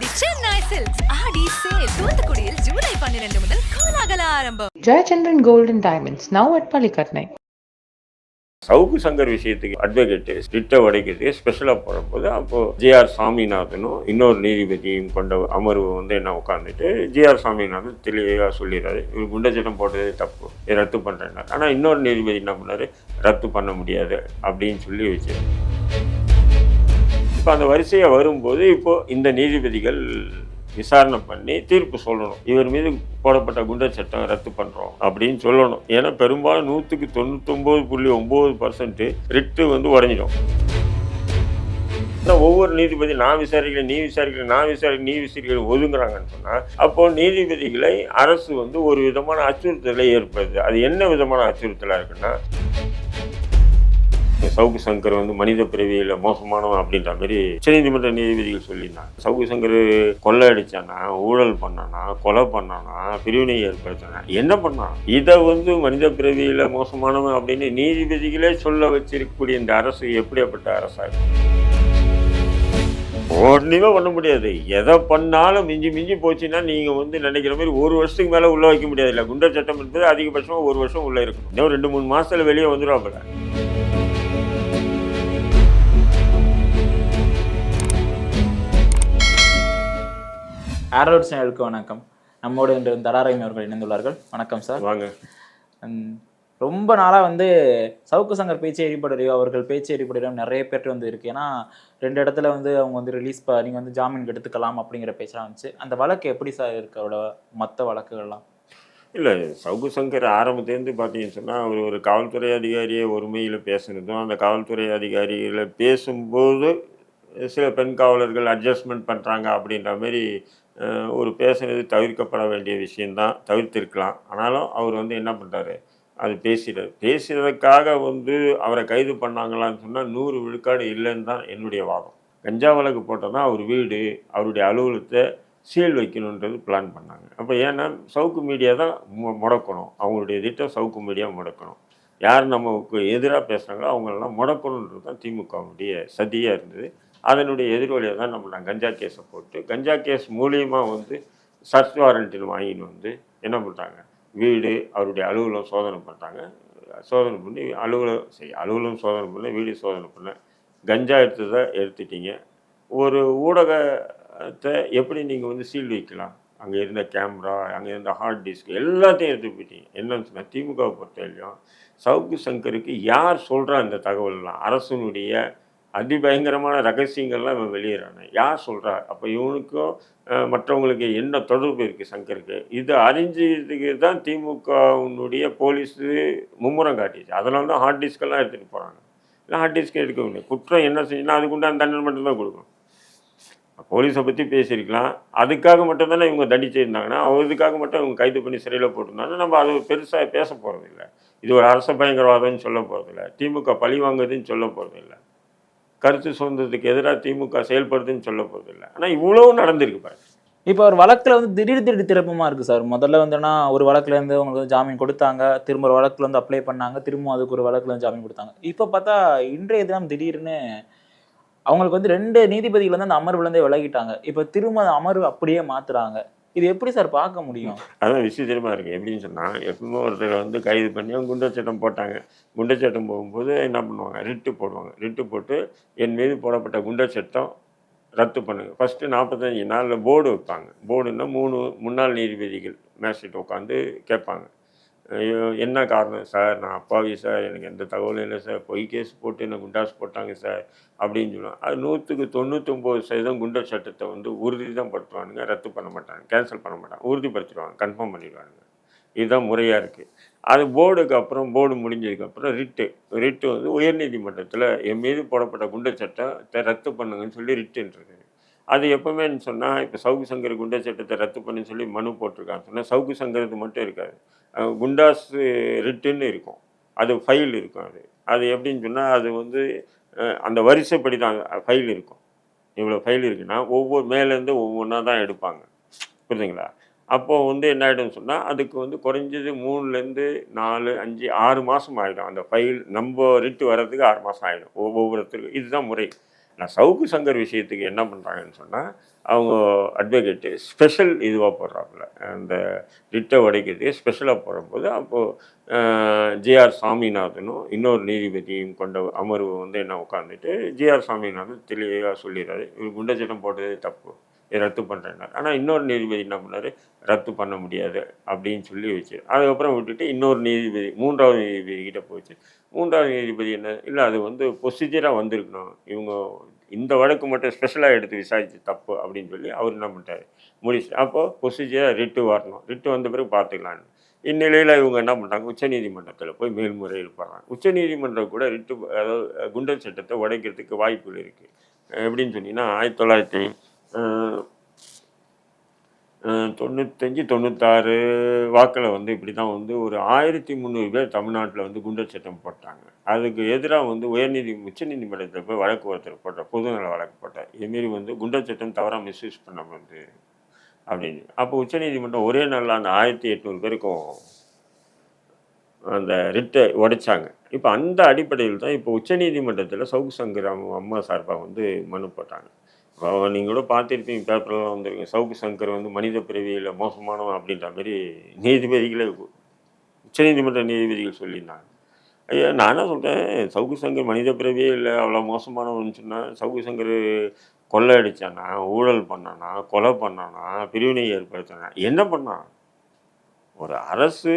The Chennai silks Aadi sale தூத்துக்குடியில் ஜூலை பன்னிரண்டு முதல் கோலாகல ஆரம்பம். Jayachandran Gold and Diamonds, now at Palikatnai. சவுக்கு சங்கர் விஷயத்துக்கு அட்வொகேட்டு ஸ்ட்ரிக்டை உடைக்கிறதுக்கு ஸ்பெஷலாக போடும்போது அப்போது ஜேஆர் சாமிநாதனும் இன்னொரு நீதிபதியும் கொண்ட அமர்வு வந்து என்ன உட்காந்துட்டு ஜேஆர் சாமிநாதன் தெளிவாக சொல்லிடுறாரு. இவர் குண்ட சட்டம் போட்டதே தப்பு. இதை ரத்து பண்ணுறேன் ஆனால் இன்னொரு நீதிபதி என்ன பண்ணாரு? ரத்து பண்ண முடியாது அப்படின்னு சொல்லி வச்சார் இப்போ அந்த வரிசையாக வரும்போது இப்போது இந்த நீதிபதிகள் விசாரணை பண்ணி தீர்ப்பு சொல்லணும். இவர் மீது போடப்பட்ட குண்டர் சட்டம் ரத்து பண்ணுறோம் அப்படின்னு சொல்லணும். ஏன்னா பெரும்பாலும் நூற்றுக்கு தொண்ணூத்தொம்பது புள்ளி ஒம்பது பர்சன்ட்டு ரிட்டு வந்து உடஞ்சிடும். ஒவ்வொரு நீதிபதி நான் விசாரிக்கல நீ விசாரிக்கல நான் விசாரிக்க நீ விசாரிக்கல ஒதுங்குறாங்கன்னு சொன்னால் அப்போ நீதிபதிகளை அரசு வந்து ஒரு விதமான அச்சுறுத்தலை ஏற்படுது. அது என்ன விதமான அச்சுறுத்தலாக இருக்குன்னா சவுக்கு சங்கர் வந்து மனித பிறவியில் மோசமானவன் அப்படின்ற மாதிரி உச்சநீதிமன்ற நீதிபதிகள் சொல்லியிருந்தாங்க. சவுக்கு சங்கர் கொள்ளை அடித்தானா ஊழல் பண்ணானா கொலை பண்ணானா பிரிவினை ஏற்படுத்தினா என்ன பண்ணான்? இதை வந்து மனித பிறவியில் மோசமானவன் அப்படின்னு நீதிபதிகளே சொல்ல வச்சிருக்கக்கூடிய இந்த அரசு எப்படியாப்பட்ட அரசாக ஒன்றுமே பண்ண முடியாது. எதை பண்ணாலும் மிஞ்சி மிஞ்சி போச்சுன்னா நீங்கள் வந்து நினைக்கிற மாதிரி ஒரு வருஷத்துக்கு மேலே உள்ளே வைக்க முடியாது. இல்லை குண்டர் சட்டம் என்பது அதிகபட்சமாக ஒரு வருஷம் உள்ளே இருக்கணும். இன்னும் ரெண்டு மூணு மாதத்தில் வெளியே வந்துடுவாப்புல ஆரோட் சேனலுக்கு வணக்கம். நம்மோடு இன்று தடாரகம் அவர்கள் இணைந்துள்ளார்கள். வணக்கம் சார். வாங்க. ரொம்ப நாளாக வந்து சவுக்கு சங்கர் பேச்சு எரிபடுறியோ அவர்கள் பேச்சு எரிபடுறியோ நிறைய பேர்ட்டு வந்து இருக்கு. ஏன்னா ரெண்டு இடத்துல வந்து அவங்க வந்து ரிலீஸ் ப நீங்கள் வந்து ஜாமீன் எடுத்துக்கலாம் அப்படிங்கிற பேச்செல்லாம் வந்துச்சு. அந்த வழக்கு எப்படி சார் இருக்கு? அவரோட மற்ற வழக்குகள்லாம்? இல்லை சவுக்கு சங்கர் ஆரம்பத்துலேருந்து பார்த்தீங்கன்னு சொன்னால் அவர் ஒரு காவல்துறை அதிகாரியை ஒருமையில் பேசுனதும் அந்த காவல்துறை அதிகாரிகளை பேசும்போது சில பெண் காவலர்கள் அட்ஜஸ்ட்மெண்ட் பண்ணுறாங்க அப்படின்ற மாதிரி ஒரு பேசுனது தவிர்க்கப்பட வேண்டிய விஷயந்தான் தவிர்த்திருக்கலாம். ஆனாலும் அவர் வந்து என்ன பண்ணுறாரு அது பேசிடார் பேசுறதுக்காக வந்து அவரை கைது பண்ணாங்களான்னு சொன்னால் நூறு விழுக்காடு இல்லைன்னு தான் என்னுடைய வாதம். கஞ்சா வழக்கு போட்டால் தான் அவர் வீடு அவருடைய அலுவலகத்தை சீல் வைக்கணுன்றது பிளான் பண்ணாங்க. அப்போ ஏன்னா சவுக்கு மீடியா தான் முடக்கணும். அவங்களுடைய திட்டம் சவுக்கு மீடியா முடக்கணும். யார் நமக்கு எதிராக பேசுகிறாங்களோ அவங்களெல்லாம் முடக்கணுன்றது தான் திமுகவுடைய சதியாக இருந்தது. அதனுடைய எதிர்வலியை தான் நம்ம நான் கஞ்சா கேஸை போட்டு கஞ்சா கேஸ் மூலியமாக வந்து சர்ச் வாரண்டின்னு வாங்கின்னு வந்து என்ன பண்ணுறாங்க வீடு அவருடைய அலுவலகம் சோதனை பண்ணுறாங்க சோதனை பண்ணி அலுவலகம் சரி அலுவலகம் சோதனை பண்ண வீடு சோதனை பண்ண கஞ்சா எடுத்ததை எடுத்துட்டீங்க. ஒரு ஊடகத்தை எப்படி நீங்கள் வந்து சீல் வைக்கலாம்? அங்கே இருந்த கேமரா அங்கே இருந்த ஹார்ட் டிஸ்க் எல்லாத்தையும் எடுத்து போயிட்டீங்க. என்னன்னு சொன்னால் திமுகவை பொறுத்தவரையிலும் சவுக்கு சங்கருக்கு யார் சொல்கிறா இந்த தகவல்லாம் அரசனுடைய அதிபயங்கரமான ரகசியங்கள்லாம் இவன் வெளியிடறானே. யார் சொல்கிறா அப்போ இவனுக்கும் மற்றவங்களுக்கு என்ன தொடர்பு இருக்குது சங்கருக்கு? இது அறிஞ்சதுக்கு தான் திமுகவுனுடைய போலீஸு மும்முரம் காட்டிச்சு. அதனால தான் ஹார்ட் டிஸ்கெல்லாம் எடுத்துகிட்டு போகிறாங்க இல்லை ஹார்ட் டிஸ்க் எடுக்க முடியும் குற்றம் என்ன செஞ்சுன்னா அதுக்குண்டான தண்டனை மட்டும்தான் கொடுக்கணும். போலீஸை பற்றி பேசியிருக்கலாம். அதுக்காக மட்டும் தானே இவங்க தண்டிச்சிருந்தாங்கன்னா அவருக்காக மட்டும் இவங்க கைது பண்ணி சிறையில் போட்டிருந்தாங்கன்னா நம்ம அது பெருசாக பேச போகிறதில்ல இது ஒரு அரச பயங்கரவாதம்னு சொல்ல போகிறதில்ல திமுக பழி வாங்குதுன்னு சொல்ல போகிறதில்ல கருத்து சுதந்திரத்துக்கு எதிராக திமுக செயல்படுதுன்னு சொல்ல போகிறதில்ல ஆனால் இவ்வளவு நடந்திருக்கு பாருங்க. இப்போ ஒரு வழக்கில் வந்து திடீர் திடீர் திருப்பமா இருக்குது சார். முதல்ல வந்துன்னா ஒரு வழக்குலேருந்து இருந்து அவங்களுக்கு வந்து ஜாமீன் கொடுத்தாங்க. திரும்ப ஒரு வழக்கில் வந்து அப்ளை பண்ணாங்க. திரும்ப அதுக்கு ஒரு வழக்கில் வந்து ஜாமீன் கொடுத்தாங்க. இப்போ பார்த்தா இன்றைய தினம் திடீர்னு அவங்களுக்கு வந்து ரெண்டு நீதிபதிகள் வந்து அந்த அமர்வுலேருந்தே விலகிட்டாங்க. இப்போ திரும்ப அந்த அமர்வு அப்படியே மாற்றுறாங்க இது எப்படி சார் பார்க்க முடியும்? அதான் விசித்திரமாக இருக்குது எப்படின்னு சொன்னால் எப்பவுமே ஒருத்தர் வந்து கைது பண்ணி அவங்க குண்டச்சட்டம் போட்டாங்க. குண்டச்சட்டம் போகும்போது என்ன பண்ணுவாங்க? ரிட்டு போடுவாங்க. ரிட்டு போட்டு என் மீது போடப்பட்ட குண்டச்சட்டம் ரத்து பண்ணுங்க. ஃபஸ்ட்டு நாற்பத்தஞ்சு நாளில் போர்டு வைப்பாங்க. போர்டுன்னா மூணு முன்னாள் நீதிபதிகள் மேஜிஸ்ட்ரேட் உட்காந்து கேட்பாங்க. ஐயோ, என்ன காரணம் சார்? நான் அப்பாவி சார். எனக்கு எந்த தகவலும் இல்லை சார். பொய் கேஸ் போட்டு என்ன குண்டாஸ் போட்டாங்க சார் அப்படின்னு சொல்லுவாங்க. அது நூற்றுக்கு தொண்ணூற்றொம்பது சதவீதம் குண்டர் சட்டத்தை வந்து உறுதி தான் படுத்துவானுங்க. ரத்து பண்ண மாட்டாங்க. கேன்சல் பண்ண மாட்டாங்க. உறுதிப்படுத்திடுவாங்க. கன்ஃபார்ம் பண்ணிடுவாங்க இதுதான் முறையாக இருக்குது அது போர்டுக்கு அப்புறம் போர்டு முடிஞ்சதுக்கப்புறம் ரிட்டு. ரிட்டு வந்து உயர்நீதிமன்றத்தில் என் மீது போடப்பட்ட குண்டர் சட்டத்தை ரத்து பண்ணுங்கன்னு சொல்லி ரிட்டுன்றது. அது எப்பவுமே சொன்னால் இப்போ சவுக்கு சங்கர் குண்டா சட்டத்தை ரத்து பண்ணி சொல்லி மனு போட்டிருக்கான்னு சொன்னால் சவுக்கு சங்கரது மட்டும் இருக்காது. குண்டாஸ் ரிட்டுன்னு இருக்கும். அது ஃபைல் இருக்கும் அது. அது எப்படின்னு சொன்னால் அது வந்து அந்த வரிசைப்படி தான் ஃபைல் இருக்கும். இவ்வளோ ஃபைல் இருக்குன்னா ஒவ்வொரு மேலேருந்து ஒவ்வொன்றா தான் எடுப்பாங்க. புரியுதுங்களா அப்போது வந்து என்ன ஆகிடும்னு சொன்னால் அதுக்கு வந்து குறைஞ்சது மூணுலேருந்து நாலு அஞ்சு ஆறு மாதம் ஆகிடும் அந்த ஃபைல் நம்ம ரிட்டு வர்றதுக்கு ஆறு மாதம் ஆகிடும் ஒவ்வொருத்தருக்கும். இதுதான் முறை. நான் சவுக்கு சங்கர் விஷயத்துக்கு என்ன பண்ணுறாங்கன்னு சொன்னால் அவங்க அட்வொகேட்டு ஸ்பெஷல் இதுவாக போடுறாப்புல. அந்த ரிட்டை உடைக்கிறதுக்கு ஸ்பெஷலாக போடும்போது அப்போது ஜிஆர் சாமிநாதனும் இன்னொரு நீதிபதியும் கொண்ட அமர்வு வந்து என்ன உட்காந்துட்டு ஜிஆர் சாமிநாதன் தெளிவாக சொல்லிடுறாரு. இவர் குண்டை போட்டதே தப்பு. ரத்து பண்ணுறேன்னார் ஆனால் இன்னொரு நீதிபதி என்ன பண்ணார்? ரத்து பண்ண முடியாது அப்படின்னு சொல்லி வச்சு அதுக்கப்புறம் விட்டுட்டு இன்னொரு நீதிபதி மூன்றாவது நீதிபதி கிட்ட போச்சு மூன்றாவது நீதிபதி என்ன இல்லை அது வந்து ப்ரொசீஜராக வந்திருக்கணும். இவங்க இந்த வழக்கு மட்டும் ஸ்பெஷலாக எடுத்து விசாரித்து தப்பு அப்படின்னு சொல்லி அவர் என்ன பண்ணிட்டாரு? முடிச்சு அப்போது ப்ரொசீஜராக ரிட்டு வரணும். ரிட்டு வந்த பிறகு பார்த்துக்கலான்னு இந்நிலையில் இவங்க என்ன பண்ணுறாங்க உச்சநீதிமன்றத்தில் போய் மேல்முறையீடு போடுறாங்க உச்சநீதிமன்றம் கூட ரிட்டு அதாவது குண்டர் சட்டத்தை உடைக்கிறதுக்கு வாய்ப்புகள் இருக்குது எப்படின்னு சொன்னீங்கன்னா ஆயிரத்தி தொள்ளாயிரத்தி தொண்ணூத்தஞ்சு தொண்ணூத்தாறு வாக்கில் வந்து இப்படி தான் வந்து ஒரு ஆயிரத்தி முந்நூறு பேர் தமிழ்நாட்டில் வந்து குண்டர் சட்டம் போட்டாங்க. அதுக்கு எதிராக வந்து உயர்நீதி உச்சநீதிமன்றத்தில் போய் வழக்கு ஒருத்தர் போட்டார் பொதுநல வழக்கு போட்டார் இதுமாரி வந்து குண்டர் சட்டம் தவறாக மிஸ்யூஸ் பண்ண வந்து அப்படின்னு. அப்போ உச்சநீதிமன்றம் ஒரே நாளில் அந்த ஆயிரத்தி எட்நூறு பேருக்கும் அந்த ரிட்டை உடைச்சாங்க. இப்போ அந்த அடிப்படையில் தான் இப்போ உச்சநீதிமன்றத்தில் சவுக்கு சங்கராம் அம்மா சார்பாக வந்து மனு போட்டாங்க. நீங்கள் கூட பார்த்துருப்பீங்க பேப்பர்லாம் வந்துருங்க. சவுக்கு சங்கர் வந்து மனித பிறவியில் மோசமானவன் அப்படின்ற மாதிரி நீதிபதிகளே உச்சநீதிமன்ற நீதிபதிகள் சொல்லியிருந்தாங்க. ஐயா நான் என்ன சொல்கிறேன் சவுக்கு சங்கர் மனித பிறவியே இல்லை அவ்வளோ மோசமானவன் சொன்னால் சவுக்கு சங்கர் கொள்ளை அடித்தானா ஊழல் பண்ணானா கொலை பண்ணானா பிரிவினை ஏற்படுத்தினா என்ன பண்ணான்? ஒரு அரசு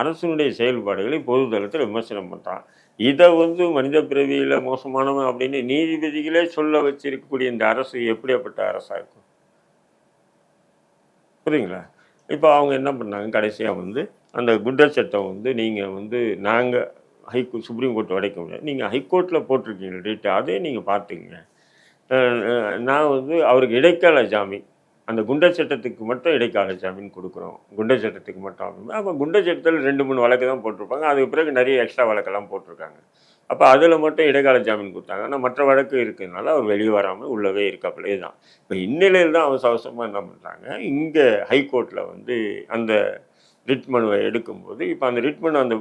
அரசினுடைய செயல்பாடுகளை பொதுதளத்தில் விமர்சனம் பண்ணுறான் இதை வந்து மனித பிறவியில் மோசமானவன் அப்படின்னு நீதிபதிகளே சொல்ல வச்சிருக்கக்கூடிய இந்த அரசு எப்படியாப்பட்ட அரசாக இருக்கும்? புரியுங்களா? இப்போ அவங்க என்ன பண்ணாங்க? கடைசியாக வந்து அந்த குண்டர் சட்டம் வந்து நீங்கள் வந்து நாங்கள் ஹைகோ சுப்ரீம் கோர்ட் உடைக்க முடியாது நீங்கள் ஹைகோர்ட்டில் போட்டிருக்கீங்க ரேட்டு அதே நீங்கள் பார்த்துங்க. நான் வந்து அவருக்கு இடைக்கால ஜாமீன். அந்த குண்டர் சட்டத்துக்கு மட்டும் இடைக்கால ஜாமீன் கொடுக்குறோம். குண்டர் சட்டத்துக்கு மட்டும் அப்படின்னு. அப்போ குண்டர் சட்டத்தில் ரெண்டு மூணு வழக்கு தான் போட்டிருப்பாங்க. அதுக்கு பிறகு நிறைய எக்ஸ்ட்ரா வழக்கெல்லாம் போட்டிருக்காங்க. அப்போ அதில் மட்டும் இடைக்கால ஜாமீன் கொடுத்தாங்க. ஆனால் மற்ற வழக்கு இருக்கிறதுனால அவர் வெளியே வராமல் உள்ளவே இருக்காப்புலே. தான் இப்போ இந்நிலையில் தான் அவசர அவசரமாக என்ன பண்ணுறாங்க இங்கே ஹைகோர்ட்டில் வந்து அந்த ரிட் மனுவை எடுக்கும்போது இப்போ அந்த ரிட் மனு அந்த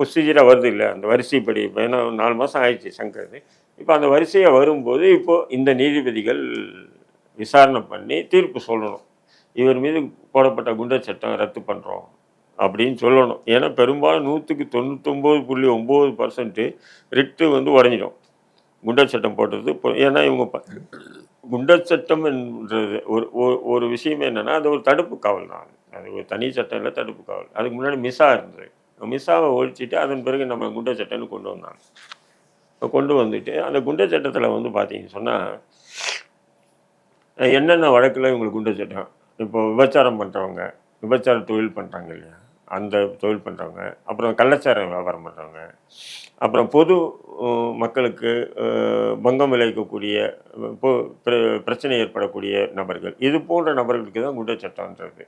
ப்ரொசீஜராக வருது இல்லை? அந்த வரிசைப்படி இப்போ ஏன்னா நாலு மாதம் ஆயிடுச்சு சங்கர் இப்போ அந்த வரிசையாக வரும்போது இப்போது இந்த நீதிபதிகள் விசாரணை பண்ணி தீர்ப்பு சொல்லணும். இவர் மீது போடப்பட்ட குண்டர் சட்டம் ரத்து பண்ணுறோம் அப்படின்னு சொல்லணும். ஏன்னா பெரும்பாலும் நூற்றுக்கு தொண்ணூத்தொம்பது புள்ளி ஒம்பது பர்சன்ட்டு ரிட்டு வந்து உடஞ்சிடும். குண்டர் சட்டம் போட்டது இப்போ ஏன்னா இவங்க குண்டர் சட்டம் என்றது ஒரு ஒரு- ஒரு விஷயமே என்னென்னா அது ஒரு தடுப்பு காவல் தான். அது ஒரு தனி சட்டம் இல்லை தடுப்பு காவல். அதுக்கு முன்னாடி மிஸ்ஸா இருந்தது. மிஸ்ஸாவை ஒழிச்சிட்டு அதன் பிறகு நம்ம குண்டர் சட்டம்னு கொண்டு வந்தாங்க. கொண்டு வந்துட்டு அந்த குண்டர் சட்டத்தில் வந்து பார்த்தீங்கன்னு சொன்னால் என்னென்ன வழக்கில் இவங்களுக்கு குண்டு சட்டம் இப்போ விபச்சாரம் பண்ணுறவங்க விபச்சார தொழில் பண்ணுறாங்க இல்லையா? அந்த தொழில் பண்ணுறவங்க அப்புறம் கள்ளச்சார வியாபாரம் பண்ணுறவங்க அப்புறம் பொது மக்களுக்கு பங்கம் விளைவிக்கக்கூடிய பிர- பிரச்சனை ஏற்படக்கூடிய நபர்கள். இது போன்ற நபர்களுக்கு தான் குண்டர் சட்டம்ன்றது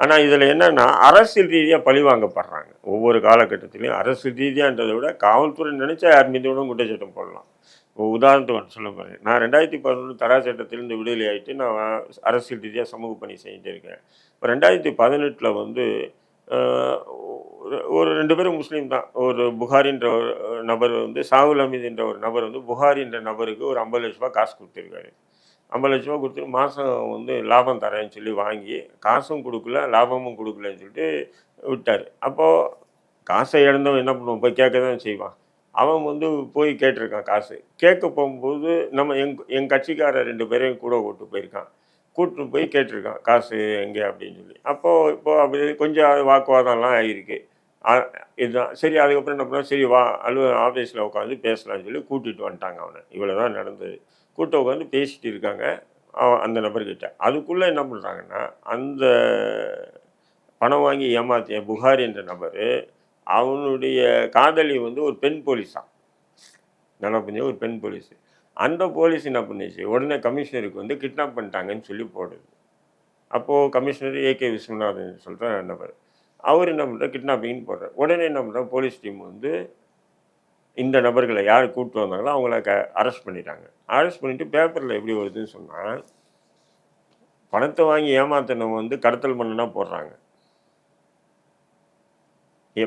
ஆனால் இதில் என்னென்னா அரசியல் ரீதியாக பழிவாங்கப்படுறாங்க ஒவ்வொரு காலகட்டத்திலையும் அரசியல் ரீதியான்றதை விட காவல்துறை நினச்சா யார் மீது கூட குண்டச்சட்டம் போடலாம். உதாரணத்துக்கு ஒன்று சொல்ல போகிறேன் நான் ரெண்டாயிரத்தி பதினொன்று தரா சட்டத்திலிருந்து விடுதலை ஆகிட்டு நான் அரசியல் ரீதியாக சமூக பணி செஞ்சுட்டு இருக்கேன். இப்போ ரெண்டாயிரத்தி பதினெட்டில் வந்து ஒரு- ஒரு ரெண்டு பேரும் முஸ்லீம் தான். ஒரு புகாரின்ற ஒரு நபர் வந்து சாகுல் அமீத் என்ற ஒரு நபர் வந்து புகாரின்ற நபருக்கு ஒரு ஐம்பது லட்ச ரூபா காசு கொடுத்துருக்காரு. ஐம்பது லட்ச ரூபா கொடுத்து மாதம் வந்து லாபம் தரேன்னு சொல்லி வாங்கி காசும் கொடுக்கல லாபமும் கொடுக்கலன்னு சொல்லிட்டு விட்டார். அப்போது காசை இழந்தவன் என்ன பண்ணுவோம் போய் கேட்க தான் செய்வான். அவன் வந்து போய் கேட்டிருக்கான் காசு. கேட்க போகும்போது நம்ம எங் என் கட்சிக்காரர் ரெண்டு பேரையும் கூட கூட்டு போயிருக்கான். கூப்பிட்டு போய் கேட்டிருக்கான் காசு எங்கே அப்படின்னு சொல்லி. அப்போது இப்போது அப்படி கொஞ்சம் வாக்குவாதம்லாம் ஆகிருக்கு இதுதான். சரி அதுக்கப்புறம் என்ன பண்ணால் சரி வா அலுவ ஆஃபீஸில் உட்காந்து பேசலாம்னு சொல்லி கூட்டிகிட்டு வந்துட்டாங்க அவனை. இவ்வளோ தான் நடந்தது. கூட்ட உட்காந்து பேசிகிட்டு இருக்காங்க அவன் அந்த நபர்கிட்ட. அதுக்குள்ளே என்ன பண்ணுறாங்கன்னா அந்த பணம் வாங்கி ஏமாத்திய புகாரி என்ற நபர் அவனுடைய காதலி வந்து ஒரு பெண் போலீஸா? நல்லா புரிஞ்ச ஒரு பெண் போலீஸ். அந்த போலீஸ் என்ன பண்ணிச்சு? உடனே கமிஷனருக்கு வந்து கிட்னாப் பண்ணிட்டாங்கன்னு சொல்லி போடுது. அப்போது கமிஷனர் ஏகே விஸ்வநாதன் சொல்கிற நபர் அவர் என்ன பண்ணுறார் கிட்னாப்பிங்னு போடுறார். உடனே என்ன பண்ணுறார் போலீஸ் டீம் வந்து இந்த நபர்களை யார் கூப்பிட்டு வந்தாங்களோ அவங்கள க அரெஸ்ட் பண்ணிட்டாங்க. அரெஸ்ட் பண்ணிவிட்டு பேப்பரில் எப்படி வருதுன்னு சொன்னால் பணத்தை வாங்கி ஏமாத்தினவங்க வந்து கடத்தல் பண்ணுன்னா போடுறாங்க.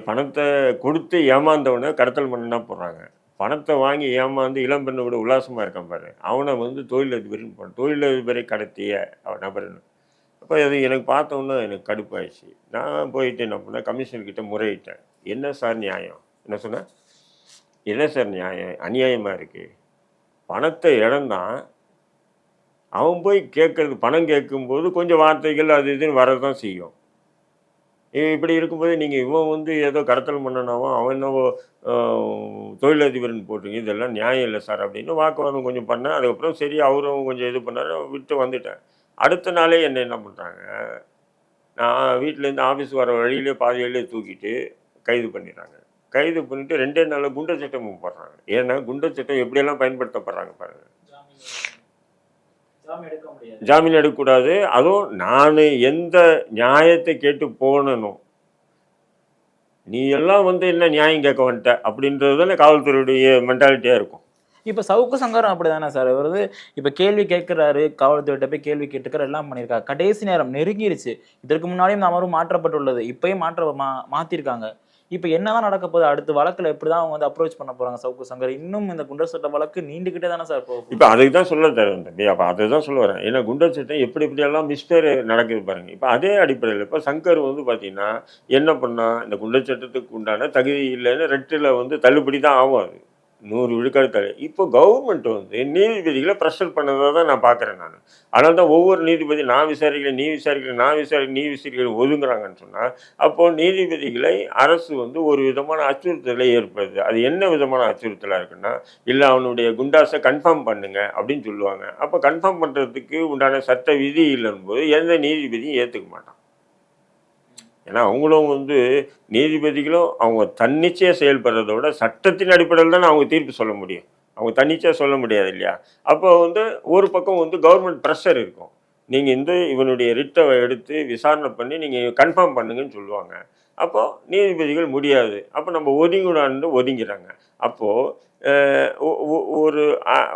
பணத்தை கொடுத்து ஏமாந்தவனை கடத்தல் பண்ண போடுறாங்க. பணத்தை வாங்கி ஏமாந்து இளம்பெண்ணை விட உல்லாசமாக இருக்கான் பாரு. அவனை வந்து தொழிலதிபர்னு போகிறான் தொழிலதிபரை கடத்திய அவன் நபர்னு அப்போ அது எனக்கு பார்த்தோன்னா எனக்கு கடுப்பாயிடுச்சு. நான் போயிட்டு என்ன பண்ணேன்? கமிஷன்கிட்ட முறையிட்டேன். என்ன சார் நியாயம்? என்ன சொன்னேன் என்ன சார் நியாயம்? அநியாயமாக இருக்குது பணத்தை இழந்தான். அவன் போய் கேட்குறது பணம் கேட்கும்போது கொஞ்சம் வார்த்தைகள் அது இதுன்னு வரதான் செய்யும். இப்படி இருக்கும்போது நீங்கள் இவன் வந்து ஏதோ கடத்தல் பண்ணனாவோ அவன் என்னவோ தொழிலதிபர்னு போட்டிருங்க இதெல்லாம் நியாயம் இல்லை சார் அப்படின்னு வாக்குவாதம் கொஞ்சம் பண்ணேன். அதுக்கப்புறம் சரி அவரும் கொஞ்சம் இது பண்ணாரு விட்டு வந்துட்டேன். அடுத்த நாளே என்ன என்ன பண்ணுறாங்க நான் வீட்டிலேருந்து ஆஃபீஸ் வர வழியிலே பாதி வழியிலே தூக்கிட்டு கைது பண்ணிடுறாங்க. கைது பண்ணிவிட்டு ரெண்டே நாளில் குண்டர் சட்டம் போடுறாங்க. ஏன்னா குண்டர் சட்டம் எப்படியெல்லாம் பயன்படுத்தப்படுறாங்க பாருங்கள் ஜாமீன் எடுக்க முடியாது. ஜாமீன் எடுக்கக்கூடாது. அதுவும் நான் எந்த நியாயத்தை கேட்டு போனனோ நீ எல்லாம் வந்து என்ன நியாயம் கேட்க வந்துட்ட? அப்படின்றது தானே காவல்துறையுடைய மென்டாலிட்டியாக இருக்கும். இப்போ சவுக்கு சங்கரம் அப்படிதானே சார்? இவர் வந்து இப்போ கேள்வி கேட்குறாரு காவல்துறையிட்ட போய் கேள்வி கேட்டுக்கிற எல்லாம் பண்ணியிருக்காரு. கடைசி நேரம் நெருங்கிருச்சு. இதற்கு முன்னாடியும் இந்த அமர்வு மாற்றப்பட்டுள்ளது. இப்பயும் மாற்ற மா மாற்றிருக்காங்க இப்போ என்னதான் நடக்க போகுது? அடுத்த வழக்கில் எப்படி தான் அவங்க வந்து அப்ரோச் பண்ண போறாங்க சவுக்கு சங்கர்? இன்னும் இந்த குண்டர் சட்ட வழக்கு நீண்டுக்கிட்டே தானே சார் போகும் இப்போ அதுக்கு தான் சொல்ல தரேன் தம்பி அப்போ அதை தான் சொல்ல வரேன். ஏன்னா குண்டர் சட்டம் எப்படி எப்படியெல்லாம் மிஸ்டர் நடக்குது பாருங்க. இப்போ அதே அடிப்படையில் இப்போ சங்கர் வந்து பார்த்தீங்கன்னா என்ன பண்ணா இந்த குண்டர் சட்டத்துக்கு உண்டான தகுதி இல்லைன்னு ரெட்டில் வந்து தள்ளுபடி தான் ஆகும் அது. நூறு விழுக்காடு இப்போ கவர்மெண்ட் வந்து நீதிபதிகளை ப்ரெஷர் பண்ணதை தான் நான் பார்க்குறேன் நான். அதனால தான் ஒவ்வொரு நீதிபதி நான் விசாரிக்கிறேன் நீ விசாரிக்கிறேன் நான் விசாரிக்க நீ விசாரிக்கிறேன் ஒதுங்குறாங்கன்னு சொன்னால் அப்போது நீதிபதிகளை அரசு வந்து ஒரு விதமான அச்சுறுத்தலை ஏற்படுது அது என்ன விதமான அச்சுறுத்தலாக இருக்குன்னா இல்லை அவனுடைய குண்டாஸை கன்ஃபார்ம் பண்ணுங்க அப்படின்னு சொல்லுவாங்க. அப்போ கன்ஃபார்ம் பண்ணுறதுக்கு உண்டான சட்ட விதி இல்லைன்னு போது எந்த நீதிபதியும் ஏற்றுக்க மாட்டான். ஏன்னா அவங்களும் வந்து நீதிபதிகளும் அவங்க தன்னிச்சையாக செயல்படுறத விட சட்டத்தின் அடிப்படையில் தான் அவங்க தீர்ப்பு சொல்ல முடியும். அவங்க தன்னிச்சையாக சொல்ல முடியாது இல்லையா? அப்போ வந்து ஒரு பக்கம் வந்து கவர்மெண்ட் ப்ரெஷர் இருக்கும். நீங்கள் இந்த இவனுடைய ரிட்டை எடுத்து விசாரணை பண்ணி நீங்கள் கன்ஃபார்ம் பண்ணுங்கன்னு சொல்லுவாங்க. அப்போது நீதிபதிகள் முடியாது. அப்போ நம்ம ஒதுங்கிடான்னு ஒதுங்கிறாங்க. அப்போது ஒரு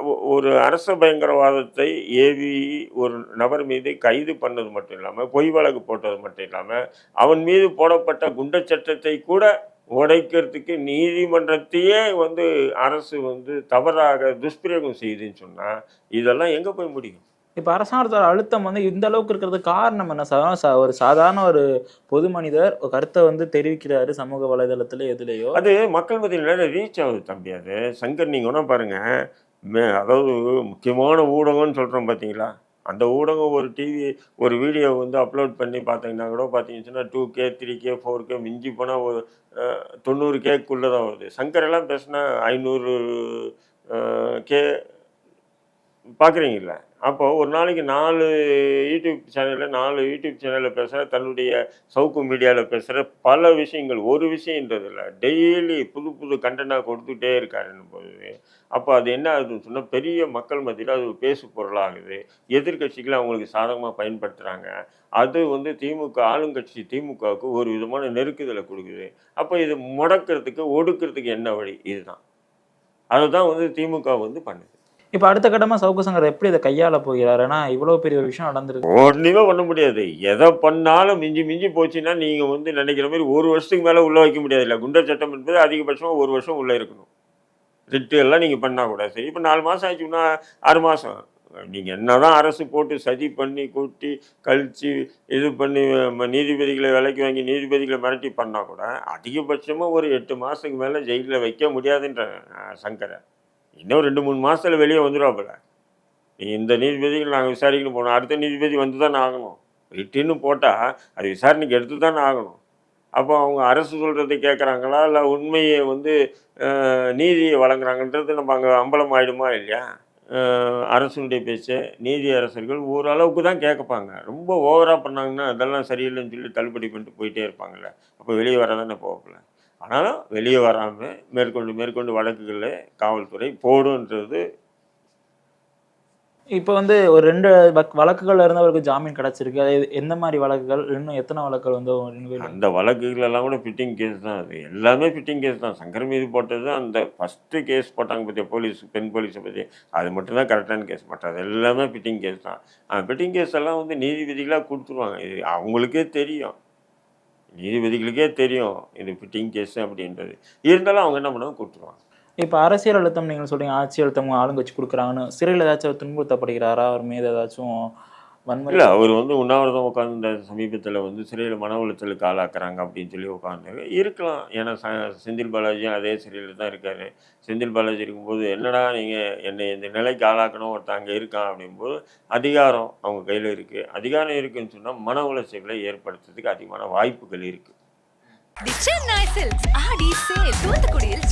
ஒ- ஒரு அரச பயங்கரவாதத்தை ஏவி ஒரு நபர் மீது கைது பண்ணது மட்டும் இல்லாமல் பொய் வழக்கு போட்டது மட்டும் இல்லாமல் அவன் மீது போடப்பட்ட குண்டர் சட்டத்தை கூட உடைக்கிறதுக்கு நீதிமன்றத்தையே வந்து அரசு வந்து தவறாக துஷ்பிரயோகம் செய்யுதுன்னு சொன்னால் இதெல்லாம் எங்கே போய் முடியும்? இப்போ அரசாங்கத்தோட அழுத்தம் வந்து இந்த அளவுக்கு இருக்கிறதுக்கு காரணம் என்ன? சார் சா- ஒரு சாதாரண ஒரு பொது மனிதர் ஒரு கருத்தை வந்து தெரிவிக்கிறாரு சமூக வலைதளத்துல எதுலேயோ. அது மக்கள் மத்தியில் ரீச் ஆகுது தம்பி அது. சங்கர் நீங்கள் ஒன்றும் பாருங்கள் மே அதாவது முக்கியமான ஊடகம்னு சொல்கிறோம் பார்த்தீங்களா அந்த ஊடகம் ஒரு டிவி ஒரு வீடியோ வந்து அப்லோட் பண்ணி பார்த்தீங்கன்னா கூட பார்த்தீங்கன்னா two K three K four K மிஞ்சி போனால் ஒரு தொண்ணூறு கேக்குள்ளே தான் வருது. சங்கர் எல்லாம் பேசுனா ஐநூறு கே பார்க்குறீங்கள அப்போ ஒரு நாளைக்கு நாலு யூடியூப் சேனலில் நாலு யூடியூப் சேனலில் பேசுகிற தன்னுடைய சவுக்கு மீடியாவில் பேசுகிற பல விஷயங்கள் ஒரு விஷயன்றது இல்லை டெய்லி புது புது கண்டென்ட்டாக கொடுத்துட்டே இருக்காருன்னு போது அப்போ அது என்ன ஆகுதுன்னு சொன்னால் பெரிய மக்கள் மத்தியில் அது பேசு பொருளாகுது. எதிர்க்கட்சிகளை அவங்களுக்கு சாதகமாக பயன்படுத்துகிறாங்க அது வந்து திமுக ஆளுங்கட்சி திமுகவுக்கு ஒரு விதமான நெருக்குதலை கொடுக்குது. அப்போ இது முடக்கிறதுக்கு ஒடுக்கிறதுக்கு என்ன வழி? இதுதான். அதுதான் வந்து திமுக வந்து பண்ணுது. இப்போ அடுத்த கட்டமா சவுக்கு சங்கர் எப்படி இதை கையாள போகிறார்? ஏன்னா இவ்வளவு பெரிய ஒரு விஷயம் நடந்திருக்கு. ஒன்றுமே பண்ண முடியாது. எதை பண்ணாலும் மிஞ்சி மிஞ்சி போச்சுன்னா நீங்கள் வந்து நினைக்கிற மாதிரி ஒரு வருஷத்துக்கு மேலே உள்ளே வைக்க முடியாது இல்லை. குண்டர் சட்டம் என்பது அதிகபட்சமாக ஒரு வருஷம் உள்ளே இருக்கணும். ரிட்டு எல்லாம் நீங்கள் பண்ணா கூட சரி. இப்போ நாலு மாதம் ஆச்சுன்னா ஆறு மாதம் நீங்கள் என்னதான் அரசு போட்டு சதி பண்ணி கூட்டி கழித்து இது பண்ணி நீதிபதிகளை விலைக்கு வாங்கி நீதிபதிகளை மிரட்டி பண்ணால் கூட அதிகபட்சமாக ஒரு எட்டு மாதத்துக்கு மேலே ஜெயிலில் வைக்க முடியாதுன்ற சங்கரை. இன்னும் ரெண்டு மூணு மாதத்தில் வெளியே வந்துடுவாப்புல நீ இந்த நீதிபதிகள் நாங்கள் விசாரிக்கணும் போனோம் அடுத்த நீதிபதி வந்து தானே ஆகணும். ரிட்டுன்னு போட்டால் அது விசாரணைக்கு எடுத்து தானே ஆகணும். அப்போ அவங்க அரசு சொல்கிறத கேட்குறாங்களா இல்லை உண்மையை வந்து நீதியை வழங்குறாங்கன்றது நம்ம அங்கே அம்பலம் ஆயிடுமா இல்லையா? அரசுடைய பேச்சு நீதி அரசர்கள் ஓரளவுக்கு தான் கேட்கப்பாங்க. ரொம்ப ஓவராக பண்ணாங்கன்னா அதெல்லாம் சரியில்லைன்னு சொல்லி தள்ளுபடி பண்ணிட்டு போயிட்டே இருப்பாங்கல்ல. அப்போ வெளியே வர தானே போகல ஆனாலும் வெளியே வராமல் மேற்கொண்டு மேற்கொண்டு வழக்குகளில் காவல்துறை போடுன்றது. இப்போ வந்து ஒரு ரெண்டு வழக்குகள்ல இருந்து அவருக்கு ஜாமீன் கிடைச்சிருக்கு. அது எந்த மாதிரி வழக்குகள்? இன்னும் எத்தனை வழக்குகள் வந்து அந்த வழக்குகள் எல்லாம் கூட ஃபிட்டிங் கேஸ் தான். அது எல்லாமே ஃபிட்டிங் கேஸ் தான். சங்கர் மீது போட்டது அந்த ஃபஸ்ட்டு கேஸ் போட்டாங்க பற்றிய போலீஸ் பெண் போலீஸை பற்றி அது மட்டும்தான் கரெக்டான கேஸ் மற்றது எல்லாமே ஃபிட்டிங் கேஸ் தான். அந்த ஃபிட்டிங் கேஸ் எல்லாம் வந்து நீதிபதிகளாக கொடுத்துருவாங்க. இது அவங்களுக்கே தெரியும். நீதிபதிகளுக்கே தெரியும் இது ஃபிட்டிங் கேஸ் அப்படின்றது. இருந்தாலும் அவங்க என்ன பண்ணுவாங்க? கொடுத்துருவாங்க இப்போ அரசியல் அழுத்தம் நீங்கள் சொல்றீங்க ஆட்சி அழுத்தம் ஆளுங்கட்சி கொடுக்குறாங்கன்னு சிறையில் ஏதாச்சும் துன்புறுத்தப்படுகிறாரா? அவர் மீது ஏதாச்சும் இல்லை அவர் வந்து உண்ணாவிரதம் உட்கார்ந்த சமீபத்தில் வந்து சிறையில் மன உளைச்சலுக்கு ஆளாக்குறாங்க அப்படின்னு சொல்லி உட்காந்து இருக்கலாம். ஏன்னா ச செந்தில் பாலாஜியும் அதே சிறையில் தான் இருக்காரு. செந்தில் பாலாஜி இருக்கும்போது என்னடா நீங்கள் என்னை இந்த நிலைக்கு ஆளாக்கணும் ஒருத்தன் அங்கே இருக்கான் அப்படிங்கும்போது அதிகாரம் அவங்க கையில் இருக்குது அதிகாரம் இருக்குன்னு சொன்னால் மன உளைச்சல்களை ஏற்படுத்துறதுக்கு அதிகமான வாய்ப்புகள் இருக்குது the Chennai silks Aadi sale தூத்துக்குடியில்